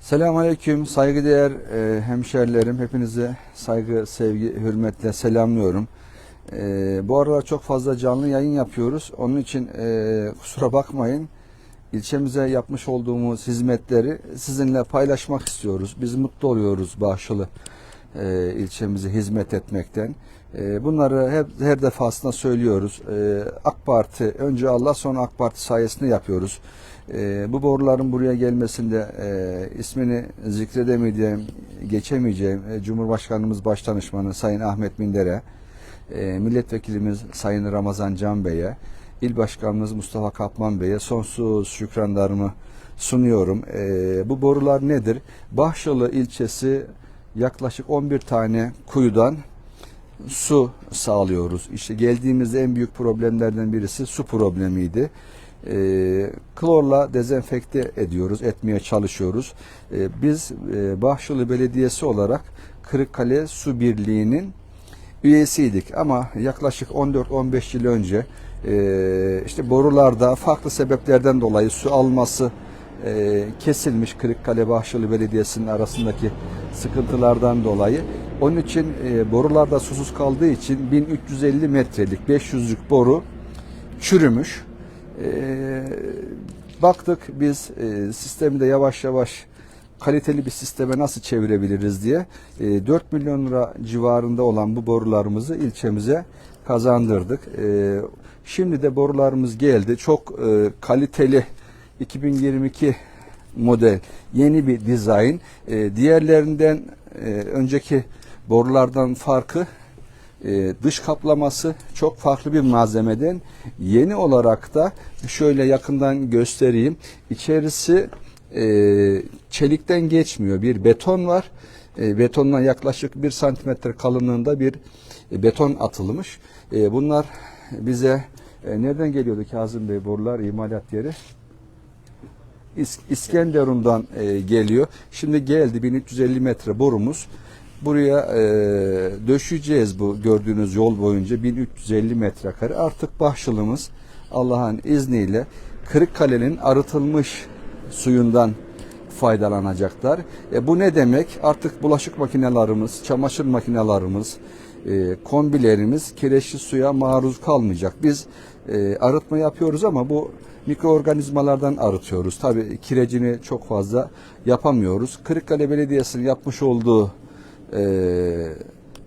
Selamünaleyküm saygıdeğer e, hemşerilerim. Hepinize saygı, sevgi, hürmetle selamlıyorum. E, bu aralar çok fazla canlı yayın yapıyoruz. Onun için e, kusura bakmayın. İlçemize yapmış olduğumuz hizmetleri sizinle paylaşmak istiyoruz. Biz mutlu oluyoruz Bağışılı e, ilçemize hizmet etmekten. E, bunları hep her defasında söylüyoruz. E, AK Parti önce Allah sonra AK Parti sayesinde yapıyoruz. E, bu boruların buraya gelmesinde e, ismini zikredemeyeceğim, geçemeyeceğim e, Cumhurbaşkanımız Başdanışmanı Sayın Ahmet Minder'e, e, Milletvekilimiz Sayın Ramazan Can Bey'e, İl Başkanımız Mustafa Kaplan Bey'e sonsuz şükranlarımı sunuyorum. E, bu borular nedir? Bahşalı ilçesi yaklaşık 11 tane kuyudan su sağlıyoruz. İşte geldiğimizde en büyük problemlerden birisi su problemiydi. E, klorla dezenfekte ediyoruz, etmeye çalışıyoruz. E, biz e, Bahşılı Belediyesi olarak Kırıkkale Su Birliği'nin üyesiydik ama yaklaşık 14-15 yıl önce e, işte borularda farklı sebeplerden dolayı su alması e, kesilmiş Kırıkkale Bahçeli Belediyesi'nin arasındaki sıkıntılardan dolayı. Onun için e, borularda susuz kaldığı için 1350 metrelik 500'lük boru çürümüş. E, baktık biz e, sistemi de yavaş yavaş kaliteli bir sisteme nasıl çevirebiliriz diye e, 4 milyon lira civarında olan bu borularımızı ilçemize kazandırdık. E, şimdi de borularımız geldi. Çok e, kaliteli 2022 model yeni bir dizayn. E, diğerlerinden e, önceki borulardan farkı e, dış kaplaması çok farklı bir malzemeden yeni olarak da şöyle yakından göstereyim. İçerisi e, çelikten geçmiyor. Bir beton var. E, betondan yaklaşık bir santimetre kalınlığında bir e, beton atılmış. E, bunlar bize e, nereden geliyordu Kazım Bey borular imalat yeri? İs- İskenderun'dan e, geliyor. Şimdi geldi 1350 metre borumuz. Buraya e, döşeyeceğiz bu gördüğünüz yol boyunca 1350 metrekare. Artık Bahçılımız Allah'ın izniyle Kırıkkale'nin arıtılmış suyundan faydalanacaklar. E, bu ne demek? Artık bulaşık makinelerimiz, çamaşır makinelerimiz, e, kombilerimiz kireçli suya maruz kalmayacak. Biz e, arıtma yapıyoruz ama bu mikroorganizmalardan arıtıyoruz. Tabii kirecini çok fazla yapamıyoruz. Kırıkkale Belediyesi'nin yapmış olduğu e,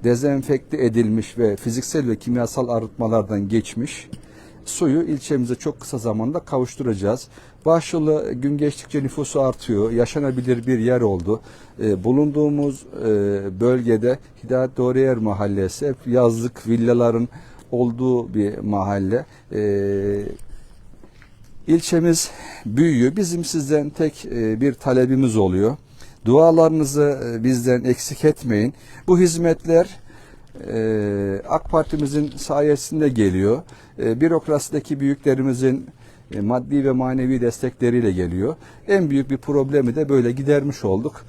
dezenfekte edilmiş ve fiziksel ve kimyasal arıtmalardan geçmiş suyu ilçemize çok kısa zamanda kavuşturacağız. Başlılı gün geçtikçe nüfusu artıyor. Yaşanabilir bir yer oldu. E, bulunduğumuz e, bölgede Hidayet Doğruyer Mahallesi hep yazlık villaların olduğu bir mahalle. E, İlçemiz büyüyor. Bizim sizden tek e, bir talebimiz oluyor. Dualarınızı e, bizden eksik etmeyin. Bu hizmetler e, AK Partimizin sayesinde geliyor. Bürokrasideki büyüklerimizin maddi ve manevi destekleriyle geliyor. En büyük bir problemi de böyle gidermiş olduk.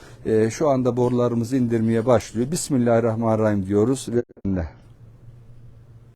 Şu anda borularımızı indirmeye başlıyor. Bismillahirrahmanirrahim diyoruz ve